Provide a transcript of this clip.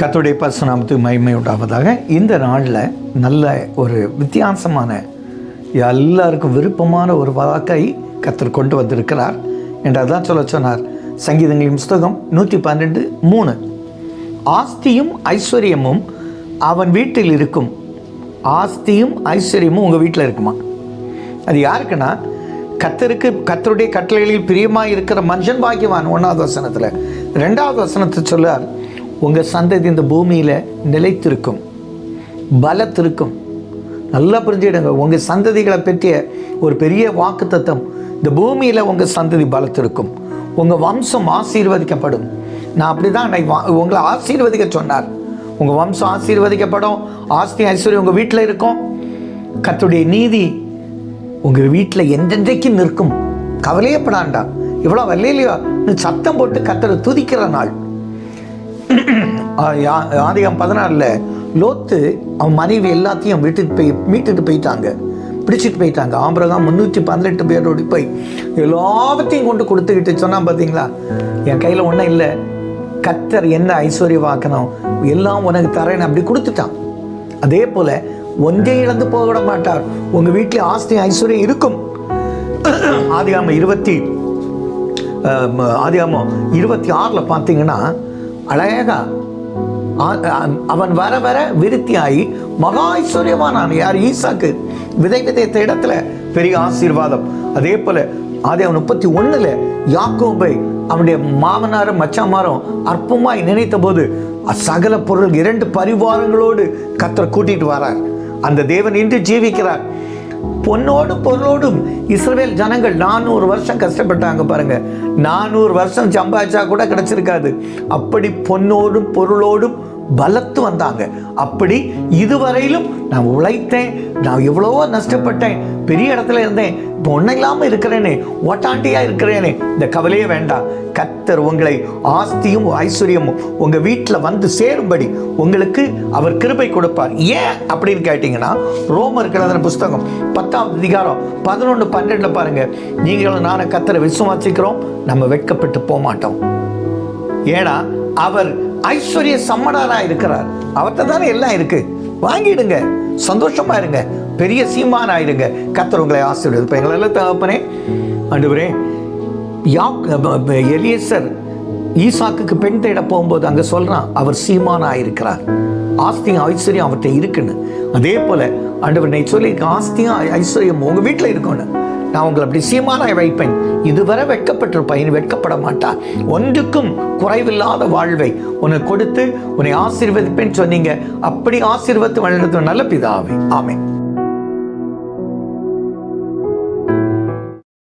கத்துடைய பரிசுநாமத்துக்கு மகிமை உண்டாவதாக இந்த நாளில் நல்ல ஒரு வித்தியாசமான எல்லாருக்கும் விருப்பமான ஒரு வாக்கை கத்தர் கொண்டு வந்திருக்கிறார். என்று அதான் சொல்ல சொன்னார். சங்கீதங்களின் புஸ்தகம் நூற்றி பன்னெண்டு மூணு. ஆஸ்தியும் ஐஸ்வர்யமும் அவன் வீட்டில் இருக்கும். ஆஸ்தியும் ஐஸ்வர்யமும் உங்கள் வீட்டில் இருக்குமா? அது யாருக்குன்னா கத்தருக்கு கத்தருடைய கட்டளைகளில் பிரியமாக இருக்கிற மனுஷன் பாக்கியவான் ஒன்றாவது வசனத்தில். ரெண்டாவது வசனத்தை சொல்லார் உங்கள் சந்ததி இந்த பூமியில் நிலைத்திருக்கும். பலத்திருக்கும். நல்லா புரிஞ்சுடுங்க உங்கள் சந்ததிகளை பற்றிய ஒரு பெரிய வாக்குத்தத்தம். இந்த பூமியில் உங்கள் சந்ததி பலத்திருக்கும். உங்கள் வம்சம் ஆசீர்வதிக்கப்படும். நான் அப்படி தான் வா- உங்களை ஆசீர்வதிக்க சொன்னார். உங்கள் வம்சம் ஆசீர்வதிக்கப்படும். ஆஸ்தி ஐஸ்வர்யம் உங்கள் வீட்டில் இருக்கும். கத்துடைய நீதி உங்கள் வீட்டில் எந்தெந்தைக்கு நிற்கும். கவலையப்படாண்டா இவ்வளோ வரலையிலையோ நீ சத்தம் போட்டு கத்தரை துதிக்கிற நாள். ஆதிகம் பதினாறில் லோத்து அவன் மனைவி எல்லாத்தையும் விட்டுட்டு போய் மீட்டுட்டு போயிட்டாங்க. பிடிச்சிட்டு போயிட்டாங்க. ஆம்பரகம் முந்நூற்றி பதினெட்டு பேரோடு போய் எல்லாத்தையும் கொண்டு கொடுத்துக்கிட்டு சொன்னான் பார்த்தீங்களா என் கையில் ஒன்றும் இல்லை. கத்தர் என்ன ஐஸ்வர்யமாக்கணும் எல்லாம் உனக்கு தரேன்னு அப்படி கொடுத்துட்டான். அதே போல் ஒன்றே இழந்து போக விட மாட்டார். உங்கள் வீட்டில் ஆஸ்தி ஐஸ்வர்யம் இருக்கும். ஆதிகாமம் இருபத்தி ஆதிகாமம் இருபத்தி ஆறில் பார்த்தீங்கன்னா அழகா. ஆ- அவன் வர வர விருத்தியாகி மகா ஐஸ்வர்யவானான் யார்? ஈசாக்கு. விதை விதைத்த இடத்துல பெரிய ஆசீர்வாதம். அதே போல ஆதியாகம் முப்பத்தி ஒண்ணுல யாக்கோபை அவனுடைய மாமனாரும் மச்சாமாரும் அற்பமாய் நினைத்த போது சகல பொருள் இரண்டு பரிவாரங்களோடு கத்தர் கூட்டிட்டு வரார். அந்த தேவன் இன்று ஜீவிக்கிறார். பொன்னோடும் பொருளோடும் இஸ்ரேல் ஜனங்கள் நானூறு வருஷம் கஷ்டப்பட்டாங்க பாருங்க. நானூறு வருஷம் சம்பாதிச்சா கூட கிடைச்சிருக்காது. அப்படி பொன்னோடும் பொருளோடும் பலத்து வந்தாங்க. அப்படி இதுவரையிலும் நான் உழைத்தேன் நான் எவ்வளவோ நஷ்டப்பட்டேன் பெரிய இடத்துல இருந்தேன் இப்போ ஒன்றும் இல்லாமல் இருக்கிறேனே ஓட்டாண்டியாக இருக்கிறேனே இந்த கவலையே வேண்டாம். கத்தர் உங்களை ஆஸ்தியும் ஐஸ்வர்யமும் உங்கள் வீட்டில் வந்து சேரும்படி உங்களுக்கு அவர் கிருபை கொடுப்பார். ஏன் அப்படின்னு கேட்டிங்கன்னா ரோமர் கிழந்தின புஸ்தகம் பத்தாவது அதிகாரம் பதினொன்று பன்னெண்டில் பாருங்கள் நீங்களும் நானும் கத்தரை விசுவாசிக்கிறோம் நம்ம வெட்கப்பட்டு போக மாட்டோம் ஏன்னா அவர் ஐஸ்வர்ய சம்மடரா இருக்கிறார். அவர்கிட்ட தானே எல்லாம் இருக்கு. வாங்கிடுங்க. சந்தோஷமா இருங்க. பெரிய சீமான ஆயிருங்க கத்தர் உங்களை ஆசீர்வதி இப்போ எங்களெல்லாம் தகப்பனே ஆண்டவரே யாக் எலியேசர் ஈசாக்குக்கு பெண் தேட போகும்போது அங்கே சொல்றான் அவர் சீமானா இருக்கிறார் ஆஸ்தியும் ஐஸ்வர்யம் அவர்கிட்ட இருக்குன்னு. அதே போல ஆண்டவர் நீ சொல்லி ஆஸ்தியும் ஐஸ்வர்யம் உங்க வீட்டில் இருக்கும்னு. நான் உங்களை அப்படி சீமானாய் வைப்பேன். இதுவரை வெட்கப்பட்டிருப்பேன் இனி வெட்கப்பட மாட்டான் ஒன்றுக்கும் குறைவில்லாத வாழ்வை உனக்கு கொடுத்து உன்னை ஆசீர்வதிப்பேன்னு சொன்னீங்க. அப்படி ஆசீர்வத்து வழிநடத்தும் நல்ல பிதாவே. ஆமென்.